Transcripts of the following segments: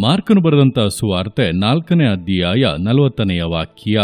ಮಾರ್ಕನು ಬರೆದಂತ ಸುವಾರ್ತೆ ನಾಲ್ಕನೇ ಅಧ್ಯಾಯ ನಲವತ್ತನೆಯ ವಾಕ್ಯ,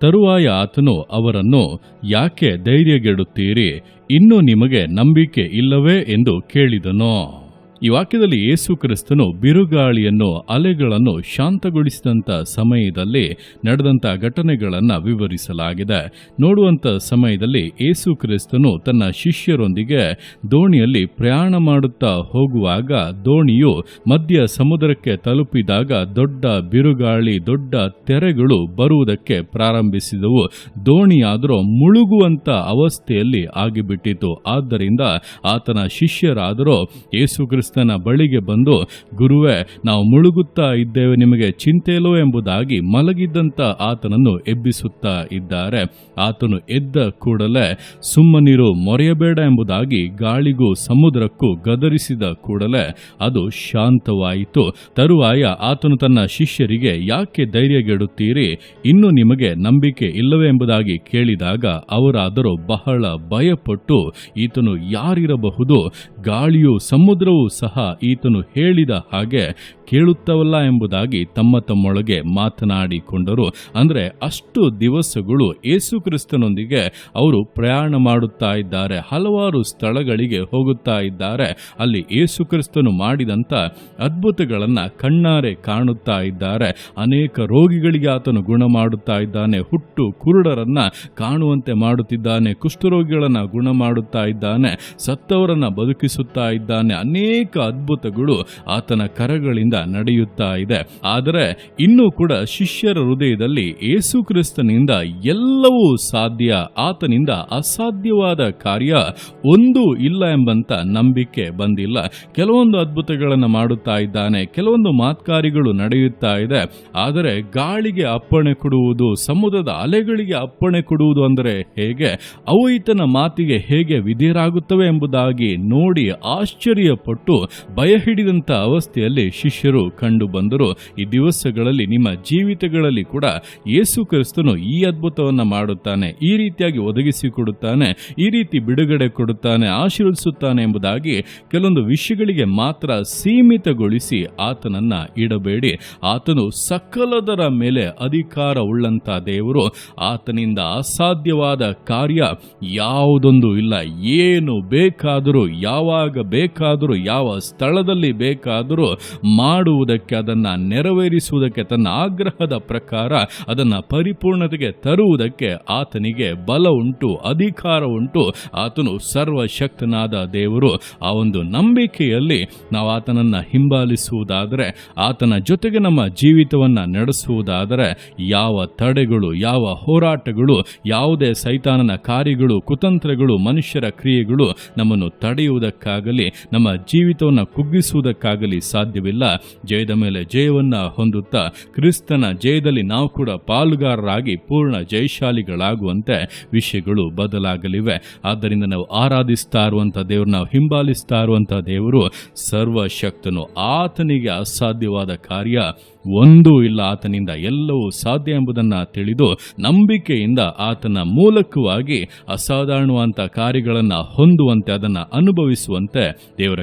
ತರುವಾಯ ಆತನು ಅವರನ್ನು ಯಾಕೆ ಧೈರ್ಯಗೆಡುತ್ತೀರಿ? ಇನ್ನೂ ನಿಮಗೆ ನಂಬಿಕೆ ಇಲ್ಲವೇ? ಎಂದು ಕೇಳಿದನು. ಈ ವಾಕ್ಯದಲ್ಲಿ ಯೇಸು ಕ್ರಿಸ್ತನು ಬಿರುಗಾಳಿಯನ್ನು, ಅಲೆಗಳನ್ನು ಶಾಂತಗೊಳಿಸಿದಂಥ ಸಮಯದಲ್ಲಿ ನಡೆದಂಥ ಘಟನೆಗಳನ್ನು ವಿವರಿಸಲಾಗಿದೆ. ನೋಡುವಂಥ ಸಮಯದಲ್ಲಿ ಯೇಸು ಕ್ರಿಸ್ತನು ತನ್ನ ಶಿಷ್ಯರೊಂದಿಗೆ ದೋಣಿಯಲ್ಲಿ ಪ್ರಯಾಣ ಮಾಡುತ್ತಾ ಹೋಗುವಾಗ ದೋಣಿಯು ಮಧ್ಯ ಸಮುದ್ರಕ್ಕೆ ತಲುಪಿದಾಗ ದೊಡ್ಡ ಬಿರುಗಾಳಿ, ದೊಡ್ಡ ತೆರೆಗಳು ಬರುವುದಕ್ಕೆ ಪ್ರಾರಂಭಿಸಿದವು. ದೋಣಿಯಾದರೂ ಮುಳುಗುವಂಥ ಅವಸ್ಥೆಯಲ್ಲಿ ಆಗಿಬಿಟ್ಟಿತು. ಆದ್ದರಿಂದ ಆತನ ಶಿಷ್ಯರಾದರೂ ಯೇಸು ಕ್ರಿಸ್ತನ ಬಳಿಗೆ ಬಂದು, ಗುರುವೇ, ನಾವು ಮುಳುಗುತ್ತಾ ಇದ್ದೇವೆ, ನಿಮಗೆ ಚಿಂತೆಯಲ್ಲೋ ಎಂಬುದಾಗಿ ಮಲಗಿದ್ದಂತ ಆತನನ್ನು ಎಬ್ಬಿಸುತ್ತಾ ಇದ್ದಾರೆ. ಆತನು ಎದ್ದ ಕೂಡಲೇ ಸುಮ್ಮನಿರು, ಮೊರೆಯಬೇಡ ಎಂಬುದಾಗಿ ಗಾಳಿಗೂ ಸಮುದ್ರಕ್ಕೂ ಗದರಿಸಿದ ಕೂಡಲೇ ಅದು ಶಾಂತವಾಯಿತು. ತರುವಾಯ ಆತನು ತನ್ನ ಶಿಷ್ಯರಿಗೆ, ಯಾಕೆ ಧೈರ್ಯಗೆಡುತ್ತೀರಿ? ಇನ್ನು ನಿಮಗೆ ನಂಬಿಕೆ ಇಲ್ಲವೇ ಎಂಬುದಾಗಿ ಕೇಳಿದಾಗ ಅವರಾದರೂ ಬಹಳ ಭಯಪಟ್ಟು, ಈತನು ಯಾರಿರಬಹುದು? ಗಾಳಿಯು ಸಮುದ್ರವೂ ಸಹ ಈತನು ಹೇಳಿದ ಹಾಗೆ ಕೇಳುತ್ತವಲ್ಲ ಎಂಬುದಾಗಿ ತಮ್ಮ ತಮ್ಮೊಳಗೆ ಮಾತನಾಡಿಕೊಂಡರು. ಅಂದರೆ ಅಷ್ಟು ದಿವಸಗಳು ಯೇಸು ಕ್ರಿಸ್ತನೊಂದಿಗೆ ಅವರು ಪ್ರಯಾಣ ಮಾಡುತ್ತಾ ಇದ್ದಾರೆ, ಹಲವಾರು ಸ್ಥಳಗಳಿಗೆ ಹೋಗುತ್ತಾ ಇದ್ದಾರೆ, ಅಲ್ಲಿ ಯೇಸು ಕ್ರಿಸ್ತನು ಮಾಡಿದಂಥ ಅದ್ಭುತಗಳನ್ನು ಕಣ್ಣಾರೆ ಕಾಣುತ್ತಾ ಇದ್ದಾರೆ. ಅನೇಕ ರೋಗಿಗಳಿಗೆ ಆತನು ಗುಣ ಮಾಡುತ್ತಾ ಇದ್ದಾನೆ, ಹುಟ್ಟು ಕುರುಡರನ್ನ ಕಾಣುವಂತೆ ಮಾಡುತ್ತಿದ್ದಾನೆ, ಕುಷ್ಠರೋಗಿಗಳನ್ನು ಗುಣ ಮಾಡುತ್ತಾ ಇದ್ದಾನೆ, ಸತ್ತವರನ್ನು ಬದುಕಿಸುತ್ತಾ ಇದ್ದಾನೆ, ಅನೇಕ ಅದ್ಭುತಗಳು ಆತನ ಕರಗಳಿಂದ ನಡೆಯುತ್ತಾ ಇದೆ. ಆದರೆ ಇನ್ನೂ ಕೂಡ ಶಿಷ್ಯರ ಹೃದಯದಲ್ಲಿ ಏಸು ಕ್ರಿಸ್ತನಿಂದ ಎಲ್ಲವೂ ಸಾಧ್ಯ, ಆತನಿಂದ ಅಸಾಧ್ಯವಾದ ಕಾರ್ಯ ಒಂದು ಇಲ್ಲ ಎಂಬಂತ ನಂಬಿಕೆ ಬಂದಿಲ್ಲ. ಕೆಲವೊಂದು ಅದ್ಭುತಗಳನ್ನು ಮಾಡುತ್ತಾ ಇದ್ದಾನೆ, ಕೆಲವೊಂದು ಮಾತ್ಕಾರಿಗಳು ನಡೆಯುತ್ತಾ ಇದೆ. ಆದರೆ ಗಾಳಿಗೆ ಅಪ್ಪಣೆ ಕೊಡುವುದು, ಸಮುದ್ರದ ಅಲೆಗಳಿಗೆ ಅಪ್ಪಣೆ ಕೊಡುವುದು ಅಂದರೆ ಹೇಗೆ? ಅವು ಈತನ ಮಾತಿಗೆ ಹೇಗೆ ವಿಧಿರಾಗುತ್ತವೆ ಎಂಬುದಾಗಿ ನೋಡಿ ಆಶ್ಚರ್ಯಪಟ್ಟು ಭಯ ಹಿಡಿದಂಥ ಅವಸ್ಥೆಯಲ್ಲಿ ಶಿಷ್ಯರು ಕಂಡು ಬಂದರು ಈ ದಿವಸಗಳಲ್ಲಿ ನಿಮ್ಮ ಜೀವಿತಗಳಲ್ಲಿ ಕೂಡ ಯೇಸು ಕ್ರಿಸ್ತನು ಈ ಅದ್ಭುತವನ್ನು ಮಾಡುತ್ತಾನೆ, ಈ ರೀತಿಯಾಗಿ ಒದಗಿಸಿಕೊಡುತ್ತಾನೆ ಈ ರೀತಿ ಬಿಡುಗಡೆ ಕೊಡುತ್ತಾನೆ, ಆಶೀರ್ವದಿಸುತ್ತಾನೆ ಎಂಬುದಾಗಿ ಕೆಲವೊಂದು ವಿಷಯಗಳಿಗೆ ಮಾತ್ರ ಸೀಮಿತಗೊಳಿಸಿ ಆತನನ್ನ ಇಡಬೇಡಿ. ಆತನು ಸಕಲದರ ಮೇಲೆ ಅಧಿಕಾರ ಉಳ್ಳಂತ ದೇವರು, ಆತನಿಂದ ಅಸಾಧ್ಯವಾದ ಕಾರ್ಯ ಯಾವುದೊಂದು ಇಲ್ಲ, ಏನು ಬೇಕಾದರೂ, ಯಾವಾಗ ಬೇಕಾದರೂ, ಯಾವ ಸ್ಥಳದಲ್ಲಿ ಬೇಕಾದರೂ ಮಾಡುವುದಕ್ಕೆ, ಅದನ್ನು ನೆರವೇರಿಸುವುದಕ್ಕೆ, ತನ್ನ ಆಗ್ರಹದ ಪ್ರಕಾರ ಅದನ್ನು ಪರಿಪೂರ್ಣತೆಗೆ ತರುವುದಕ್ಕೆ ಆತನಿಗೆ ಬಲ ಉಂಟು, ಅಧಿಕಾರ ಉಂಟು. ಆತನು ಸರ್ವಶಕ್ತನಾದ ದೇವರು. ಆ ಒಂದು ನಂಬಿಕೆಯಲ್ಲಿ ನಾವು ಆತನನ್ನ ಹಿಂಬಾಲಿಸುವುದಾದರೆ, ಆತನ ಜೊತೆಗೆ ನಮ್ಮ ಜೀವಿತವನ್ನ ನಡೆಸುವುದಾದರೆ, ಯಾವ ತಡೆಗಳು, ಯಾವ ಹೋರಾಟಗಳು, ಯಾವುದೇ ಸೈತಾನನ ಕಾರ್ಯಗಳು, ಕುತಂತ್ರಗಳು, ಮನುಷ್ಯರ ಕ್ರಿಯೆಗಳು ನಮ್ಮನ್ನು ತಡೆಯುವುದಕ್ಕಾಗಲಿ, ನಮ್ಮ ಜೀವಿತವನ್ನು ಕುಗ್ಗಿಸುವುದಕ್ಕಾಗಲಿ ಸಾಧ್ಯವಿಲ್ಲ. ಜಯದ ಮೇಲೆ ಜಯವನ್ನ ಹೊಂದುತ್ತಾ ಕ್ರಿಸ್ತನ ಜಯದಲ್ಲಿ ನಾವು ಕೂಡ ಪಾಲುಗಾರರಾಗಿ ಪೂರ್ಣ ಜಯಶಾಲಿಗಳಾಗುವಂತೆ ವಿಷಯಗಳು ಬದಲಾಗಲಿವೆ. ಆದ್ದರಿಂದ ನಾವು ಆರಾಧಿಸ್ತಾ ಇರುವಂಥ ದೇವರು, ನಾವು ಹಿಂಬಾಲಿಸ್ತಾ ಇರುವಂಥ ದೇವರು ಸರ್ವಶಕ್ತನು. ಆತನಿಗೆ ಅಸಾಧ್ಯವಾದ ಕಾರ್ಯ ಒಂದೂ ಇಲ್ಲ. ಆತನಿಂದ ಎಲ್ಲವೂ ಸಾಧ್ಯ ಎಂಬುದನ್ನು ತಿಳಿದು ನಂಬಿಕೆಯಿಂದ ಆತನ ಮೂಲಕವಾಗಿ ಅಸಾಧಾರಣವಂತ ಕಾರ್ಯಗಳನ್ನು ಹೊಂದುವಂತೆ, ಅದನ್ನು ಅನುಭವಿಸುವಂತೆ ದೇವರ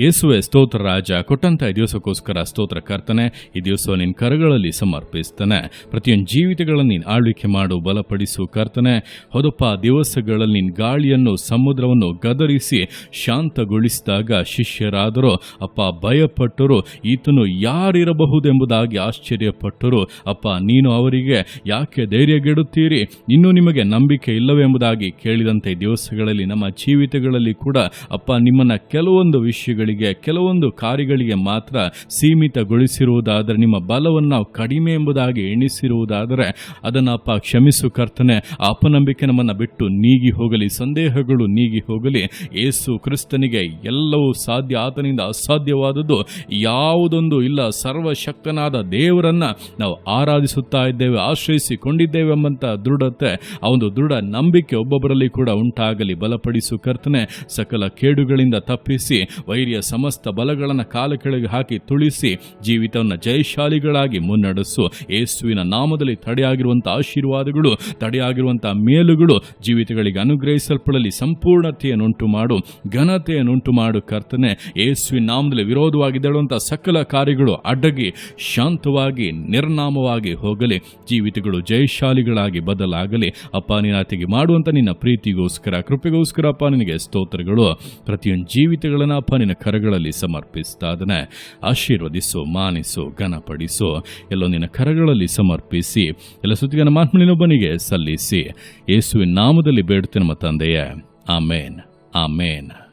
ಯೇಸುವೆ ಸ್ತೋತ್ರ ರಾಜ, ಕೊಟ್ಟಂತ ಈ ದಿವಸಕ್ಕೋಸ್ಕರ ಸ್ತೋತ್ರ ಕರ್ತನೆ, ಈ ದಿವಸ ನಿನ್ನ ಕರಗಳಲ್ಲಿ ಸಮರ್ಪಿಸ್ತಾನೆ. ಪ್ರತಿಯೊಂದು ಜೀವಿತಗಳನ್ನು ನೀನು ಆಳ್ವಿಕೆ ಮಾಡು, ಬಲಪಡಿಸು ಕರ್ತನೆ. ಹೊದಪ್ಪ, ದಿವಸಗಳಲ್ಲಿ ನಿನ್ನ ಗಾಳಿಯನ್ನು, ಸಮುದ್ರವನ್ನು ಗದರಿಸಿ ಶಾಂತಗೊಳಿಸಿದಾಗ ಶಿಷ್ಯರಾದರೂ, ಅಪ್ಪ, ಭಯಪಟ್ಟರು, ಈತನು ಯಾರಿರಬಹುದೆಂಬುದಾಗಿ ಆಶ್ಚರ್ಯಪಟ್ಟರು. ಅಪ್ಪ, ನೀನು ಅವರಿಗೆ ಯಾಕೆ ಧೈರ್ಯಗೆಡುತ್ತೀರಿ? ಇನ್ನೂ ನಿಮಗೆ ನಂಬಿಕೆ ಇಲ್ಲವೆಂಬುದಾಗಿ ಕೇಳಿದಂತೆ ದಿವಸಗಳಲ್ಲಿ ನಮ್ಮ ಜೀವಿತಗಳಲ್ಲಿ ಕೂಡ, ಅಪ್ಪ, ನಿಮ್ಮನ್ನ ಕೆಲವೊಂದು ವಿಷಯಗಳಿಗೆ ಕೆಲವೊಂದು ಕಾರ್ಯಗಳಿಗೆ ಮಾತ್ರ ಸೀಮಿತಗೊಳಿಸಿರುವುದಾದರೆ, ನಿಮ್ಮ ಬಲವನ್ನು ನಾವು ಕಡಿಮೆ ಎಂಬುದಾಗಿ ಎಣಿಸಿರುವುದಾದರೆ, ಅದನ್ನು ಅಪ್ಪ ಕ್ಷಮಿಸು ಕರ್ತನೆ. ಅಪನಂಬಿಕೆ ನಮ್ಮನ್ನು ಬಿಟ್ಟು ನೀಗಿ ಹೋಗಲಿ, ಸಂದೇಹಗಳು ನೀಗಿ ಹೋಗಲಿ. ಏಸು ಕ್ರಿಸ್ತನಿಗೆ ಎಲ್ಲವೂ ಸಾಧ್ಯ, ಆತನಿಂದ ಅಸಾಧ್ಯವಾದದ್ದು ಯಾವುದೊಂದು ಇಲ್ಲ. ಸರ್ವಶಕ್ತನಾದ ದೇವರನ್ನ ನಾವು ಆರಾಧಿಸುತ್ತಾ ಇದ್ದೇವೆ, ಆಶ್ರಯಿಸಿಕೊಂಡಿದ್ದೇವೆ ಎಂಬಂಥ ದೃಢತೆ, ಆ ಒಂದು ದೃಢ ನಂಬಿಕೆ ಒಬ್ಬೊಬ್ಬರಲ್ಲಿ ಕೂಡ ಉಂಟಾಗಲಿ. ಬಲಪಡಿಸು ಕರ್ತನೆ. ಸಕಲ ಕೇಡುಗಳಿಂದ ತಪ್ಪಿಸಿ, ವೈರ್ಯ ಸಮಸ್ತ ಬಲಗಳನ್ನು ಕಾಲ ಕೆಳಗೆ ಹಾಕಿ ತುಳಿಸಿ ಜೀವಿತವನ್ನು ಜಯಶಾಲಿಗಳಾಗಿ ಮುನ್ನಡೆಸು. ಯೇಸುವಿನ ನಾಮದಲ್ಲಿ ತಡೆಯಾಗಿರುವಂಥ ಆಶೀರ್ವಾದಗಳು ತಡೆಯಾಗಿರುವಂಥ ಮೇಲುಗಳು ಜೀವಿತಗಳಿಗೆ ಅನುಗ್ರಹಿಸಲ್ಪಡಲಿ. ಸಂಪೂರ್ಣತೆಯನ್ನುಂಟು ಮಾಡು, ಘನತೆಯನ್ನುಂಟು ಮಾಡು ಕರ್ತನೆ. ಯೇಸುವಿನ ನಾಮದಲ್ಲಿ ವಿರೋಧವಾಗಿದ್ದೇಳುವಂಥ ಸಕಲ ಕಾರ್ಯಗಳು ಅಡ್ಡಗಿ ಶಾಂತವಾಗಿ, ನಿರ್ನಾಮವಾಗಿ ಹೋಗಲಿ. ಜೀವಿತಗಳು ಜಯಶಾಲಿಗಳಾಗಿ ಬದಲಾಗಲಿ. ಅಪ್ಪ ನಿನಾತಿಗೆ ಮಾಡುವಂಥ ನಿನ್ನ ಪ್ರೀತಿಗೋಸ್ಕರ, ಕೃಪೆಗೋಸ್ಕರ ಅಪ್ಪ, ನಿನಗೆ ಸ್ತೋತ್ರಗಳು. ಪ್ರತಿಯೊಂದು ಜೀವಿತಗಳನ್ನು ಅಪ್ಪ, ನಿನ್ನ ಕರಗಳಲ್ಲಿ ಸಮರ್ಪಿಸ್ತಾ ಅದನ್ನ ಆಶೀರ್ವದಿಸು, ಮಾನಿಸು, ಘನಪಡಿಸು. ಎಲ್ಲೋ ನಿನ್ನ ಕರಗಳಲ್ಲಿ ಸಮರ್ಪಿಸಿ, ಎಲ್ಲ ಸುದ್ದಿಗನ ಮಾತ್ಮಳಿನೊಬ್ಬನಿಗೆ ಸಲ್ಲಿಸಿ. ಯೇಸುವಿನ ನಾಮದಲ್ಲಿ ಬೇಡುತ್ತೇನೆ ನಮ್ಮ ತಂದೆಯೇ. ಆಮೇನ್. ಆಮೇನ್.